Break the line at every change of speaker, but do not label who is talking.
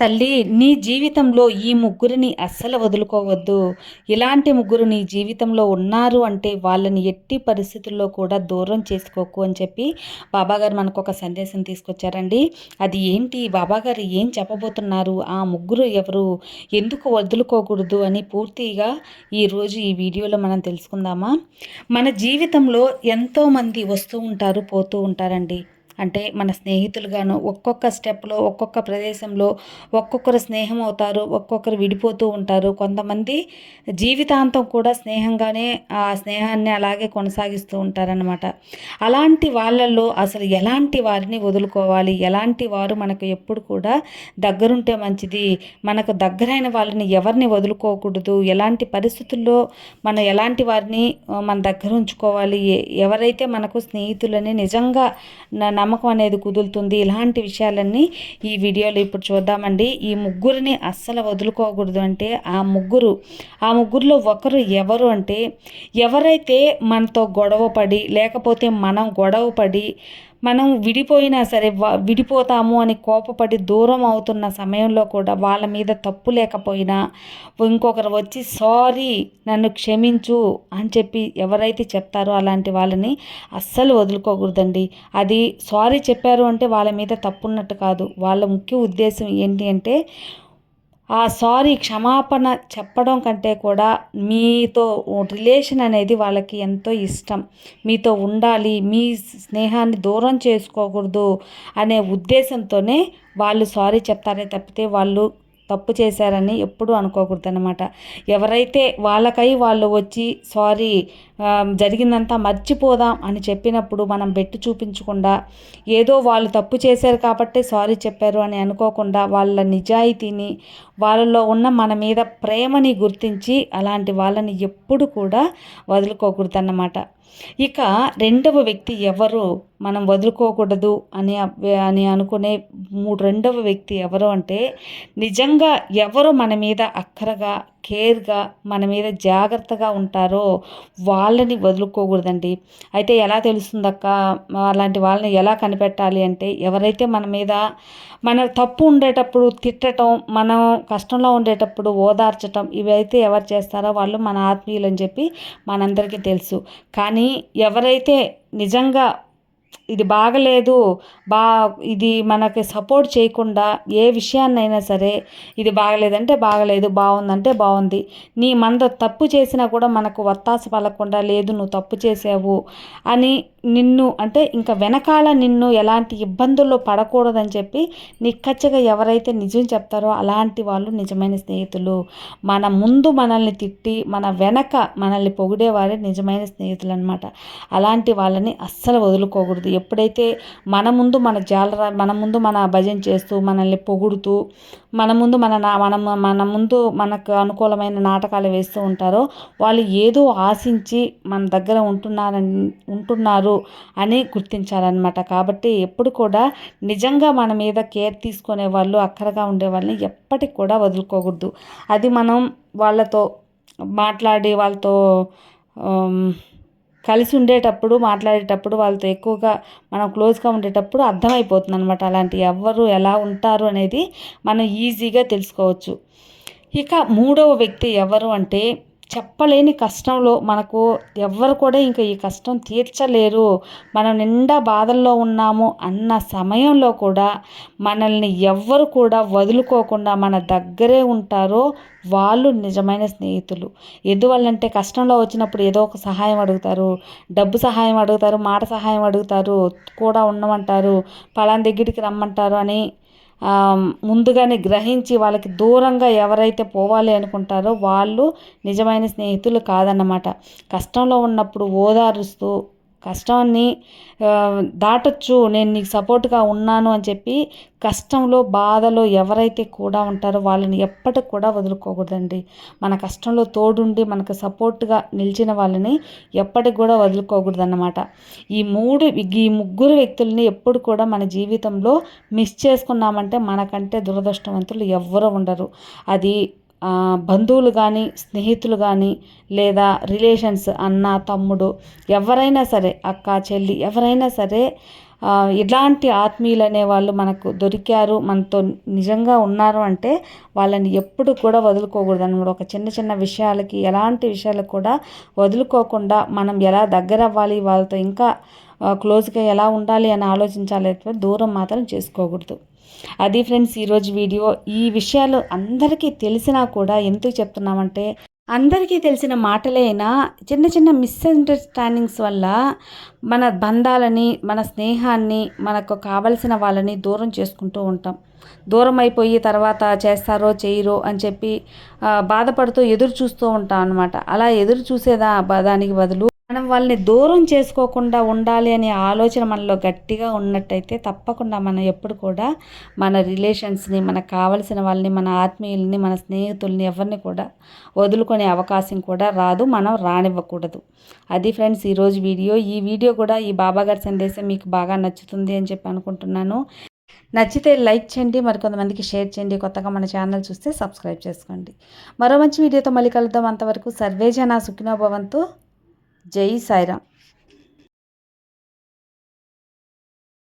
తల్లి నీ జీవితంలో ఈ ముగ్గురిని అస్సలు వదులుకోవద్దు. ఇలాంటి ముగ్గురు నీ జీవితంలో ఉన్నారు అంటే వాళ్ళని ఎట్టి పరిస్థితుల్లో కూడా దూరం చేసుకోకు అని చెప్పి బాబాగారు మనకు ఒక సందేశం తీసుకొచ్చారండి. అది ఏంటి? బాబాగారు ఏం చెప్పబోతున్నారు? ఆ ముగ్గురు ఎవరు? ఎందుకు వదులుకోకూడదు అని పూర్తిగా ఈరోజు ఈ వీడియోలో మనం తెలుసుకుందామా? మన జీవితంలో ఎంతోమంది వస్తూ ఉంటారు పోతూ ఉంటారండి. అంటే మన స్నేహితులుగాను ఒక్కొక్క స్టెప్లో ఒక్కొక్క ప్రదేశంలో ఒక్కొక్కరు స్నేహం అవుతారు ఒక్కొక్కరు విడిపోతూ ఉంటారు. కొంతమంది జీవితాంతం కూడా స్నేహంగానే ఆ స్నేహాన్ని అలాగే కొనసాగిస్తూ ఉంటారనమాట అలాంటి వాళ్ళల్లో అసలు ఎలాంటి వారిని వదులుకోవాలి? ఎలాంటి వారు మనకు ఎప్పుడు కూడా దగ్గరుంటే మంచిది? మనకు దగ్గరైన వాళ్ళని ఎవరిని వదులుకోకూడదు? ఎలాంటి పరిస్థితుల్లో మనం ఎలాంటి వారిని మన దగ్గర ఉంచుకోవాలి? ఎవరైతే మనకు స్నేహితులని నిజంగా నమ్మకం అనేది కుదులుతుంది. ఇలాంటి విషయాలన్నీ ఈ వీడియోలో ఇప్పుడు చూద్దామండి. ఈ ముగ్గురిని అస్సలు వదులుకోకూడదు అంటే ఆ ముగ్గురు ఆ ముగ్గురులో ఒకరు ఎవరు అంటే ఎవరైతే మనతో గొడవ పడి లేకపోతే మనం గొడవ పడి మనం విడిపోయినా సరే విడిపోతాము అని కోపపడి దూరం అవుతున్న సమయంలో కూడా వాళ్ళ మీద తప్పు లేకపోయినా ఇంకొకరు వచ్చి సారీ నన్ను క్షమించు అని చెప్పి ఎవరైతే చెప్తారో అలాంటి వాళ్ళని అస్సలు వదులుకోకూడదండి. అది సారీ చెప్పారు అంటే వాళ్ళ మీద తప్పున్నట్టు కాదు. వాళ్ళ ముఖ్య ఉద్దేశం ఏంటి అంటే ఆ సారీ క్షమాపణ చెప్పడం కంటే కూడా మీతో రిలేషన్ అనేది వాళ్ళకి ఎంతో ఇష్టం. మీతో ఉండాలి మీ స్నేహాన్ని దూరం చేసుకోకూడదు అనే ఉద్దేశంతోనే వాళ్ళు సారీ చెప్తారే తప్పితే వాళ్ళు తప్పు చేశారని ఎప్పుడూ అనుకోకూడదు అనమాట ఎవరైతే వాళ్ళకై వాళ్ళు వచ్చి సారీ జరిగిందంతా మర్చిపోదాం అని చెప్పినప్పుడు మనం బెట్టు చూపించకుండా ఏదో వాళ్ళు తప్పు చేశారు కాబట్టి సారీ చెప్పారు అని అనుకోకుండా వాళ్ళ నిజాయితీని వాళ్ళలో ఉన్న మన మీద ప్రేమని గుర్తించి అలాంటి వాళ్ళని ఎప్పుడు కూడా వదులుకోకూడదన్నమాట. ఇక రెండవ వ్యక్తి ఎవరు? మనం వదులుకోకూడదు అని అని అనుకునే మూడు రెండవ వ్యక్తి ఎవరు అంటే నిజంగా ఎవరు మన మీద అక్కరగా కేర్గా మన మీద జాగ్రత్తగా ఉంటారో వాళ్ళని వదులుకోకూడదండి. అయితే ఎలా తెలుస్తుందక్క? అలాంటి వాళ్ళని ఎలా కనిపెట్టాలి అంటే ఎవరైతే మన మీద మన తప్పు ఉండేటప్పుడు తిట్టడం మనం కష్టంలో ఉండేటప్పుడు ఓదార్చటం ఇవైతే ఎవరు చేస్తారో వాళ్ళు మన ఆత్మీయులు అని చెప్పి మనందరికీ తెలుసు. కానీ ఎవరైతే నిజంగా ఇది బాగలేదు బా ఇది మనకి సపోర్ట్ చేయకుండా ఏ విషయాన్నైనా సరే ఇది బాగలేదంటే బాగలేదు బాగుందంటే బాగుంది. నీ మంద తప్పు చేసినా కూడా మనకు వత్తాస పలకుండా లేదు నువ్వు తప్పు చేసావు అని నిన్ను అంటే ఇంకా వెనకాల నిన్ను ఎలాంటి ఇబ్బందుల్లో పడకూడదని చెప్పి నిక్కచ్చగా ఎవరైతే నిజం చెప్తారో అలాంటి వాళ్ళు నిజమైన స్నేహితులు. మన ముందు మనల్ని తిట్టి మన వెనక మనల్ని పొగిడేవారే నిజమైన స్నేహితులు అనమాట అలాంటి వాళ్ళని అస్సలు వదులుకోకూడదు. ఎప్పుడైతే మన ముందు మన జాలర మన ముందు మన భజన చేస్తూ మనల్ని పొగుడుతూ మన ముందు మన మన మన ముందు మనకు అనుకూలమైన నాటకాలు వేస్తూ ఉంటారో వాళ్ళు ఏదో ఆశించి మన దగ్గర ఉంటున్నారని ఉంటున్నారు అని గుర్తించాలన్నమాట కాబట్టి ఎప్పుడు కూడా నిజంగా మన మీద కేర్ తీసుకునే వాళ్ళు అక్కరగా ఉండే వాళ్ళని ఎప్పటికి కూడా వదులుకోకూడదు. అది మనం వాళ్ళతో మాట్లాడి వాళ్ళతో కలిసి ఉండేటప్పుడు మాట్లాడేటప్పుడు వాళ్ళతో ఎక్కువగా మనం క్లోజ్గా ఉండేటప్పుడు అర్థమైపోతుంది అనమాట అలాంటి ఎవరు ఎలా ఉంటారు అనేది మనం ఈజీగా తెలుసుకోవచ్చు. ఇక మూడవ వ్యక్తి ఎవరు అంటే చెప్పలేని కష్టంలో మనకు ఎవ్వరు కూడా ఇంకా ఈ కష్టం తీర్చలేరు. మనం నిండా బాధల్లో ఉన్నాము అన్న సమయంలో కూడా మనల్ని ఎవ్వరు కూడా వదులుకోకుండా మన దగ్గరే ఉంటారో వాళ్ళు నిజమైన స్నేహితులు. ఎందువల్లంటే కష్టంలో వచ్చినప్పుడు ఏదో ఒక సహాయం అడుగుతారు డబ్బు సహాయం అడుగుతారు మాట సహాయం అడుగుతారు కూడా ఉండమంటారు పలాన్ దగ్గరికి రమ్మంటారు అని ముందుగానే గ్రహించి వాళ్ళకి దూరంగా ఎవరైతే పోవాలి అనుకుంటారో వాళ్ళు నిజమైన స్నేహితులు కాదన్నమాట. కష్టంలో ఉన్నప్పుడు ఓదారుస్తూ కష్టాన్ని దాటొచ్చు నేను నీకు సపోర్ట్గా ఉన్నాను అని చెప్పి కష్టంలో బాధలో ఎవరైతే కూడా ఉంటారో వాళ్ళని ఎప్పటికి కూడా వదులుకోకూడదండి. మన కష్టంలో తోడుండి మనకు సపోర్ట్గా నిలిచిన వాళ్ళని ఎప్పటికి కూడా వదులుకోకూడదన్నమాట. ఈ మూడు ఈ ముగ్గురు వ్యక్తుల్ని ఎప్పుడు కూడా మన జీవితంలో మిస్ చేసుకున్నామంటే మనకంటే దురదృష్టవంతులు ఎవ్వరూ ఉండరు. అది బంధువులు కానీ స్నేహితులు కానీ లేదా రిలేషన్స్ అన్న తమ్ముడు ఎవరైనా సరే అక్క చెల్లి ఎవరైనా సరే ఇలాంటి ఆత్మీయులు అనేవాళ్ళు మనకు దొరికారు మనతో నిజంగా ఉన్నారు అంటే వాళ్ళని ఎప్పుడు కూడా వదులుకోకూడదు అనమాట ఒక చిన్న చిన్న విషయాలకి ఎలాంటి విషయాలకు కూడా వదులుకోకుండా మనం ఎలా దగ్గర అవ్వాలి వాళ్ళతో ఇంకా క్లోజ్గా ఎలా ఉండాలి అని ఆలోచించాలి దూరం మాత్రం చేసుకోకూడదు. అది ఫ్రెండ్స్ ఈరోజు వీడియో. ఈ విషయాలు అందరికీ తెలిసినా కూడా ఎందుకు చెప్తున్నామంటే అందరికీ తెలిసిన మాటలైనా చిన్న చిన్న మిస్అండర్స్టాండింగ్స్ వల్ల మన బంధాలని మన స్నేహాన్ని మనకు కావలసిన వాళ్ళని దూరం చేసుకుంటూ ఉంటాం. దూరం అయిపోయి తర్వాత చేస్తారో చేయరో అని చెప్పి బాధపడుతూ ఎదురు చూస్తూ ఉంటాం అనమాట అలా ఎదురు చూసేదా దానికి బదులు మనం వాళ్ళని దూరం చేసుకోకుండా ఉండాలి అనే ఆలోచన మనలో గట్టిగా ఉన్నట్టయితే తప్పకుండా మనం ఎప్పుడు కూడా మన రిలేషన్స్ని మనకు కావలసిన వాళ్ళని మన ఆత్మీయుల్ని మన స్నేహితుల్ని ఎవరిని కూడా వదులుకునే అవకాశం కూడా రాదు మనం రానివ్వకూడదు. అది ఫ్రెండ్స్ ఈరోజు వీడియో. ఈ వీడియో కూడా ఈ బాబాగారి సందేశం మీకు బాగా నచ్చుతుంది అని చెప్పి అనుకుంటున్నాను. నచ్చితే లైక్ చేయండి మరికొంతమందికి షేర్ చేయండి. కొత్తగా మన ఛానల్ చూస్తే సబ్స్క్రైబ్ చేసుకోండి. మరో మంచి వీడియోతో మళ్ళీ కలుద్దాం. అంతవరకు సర్వేజన సుఖినోభవంతో జై సాయిరామ్.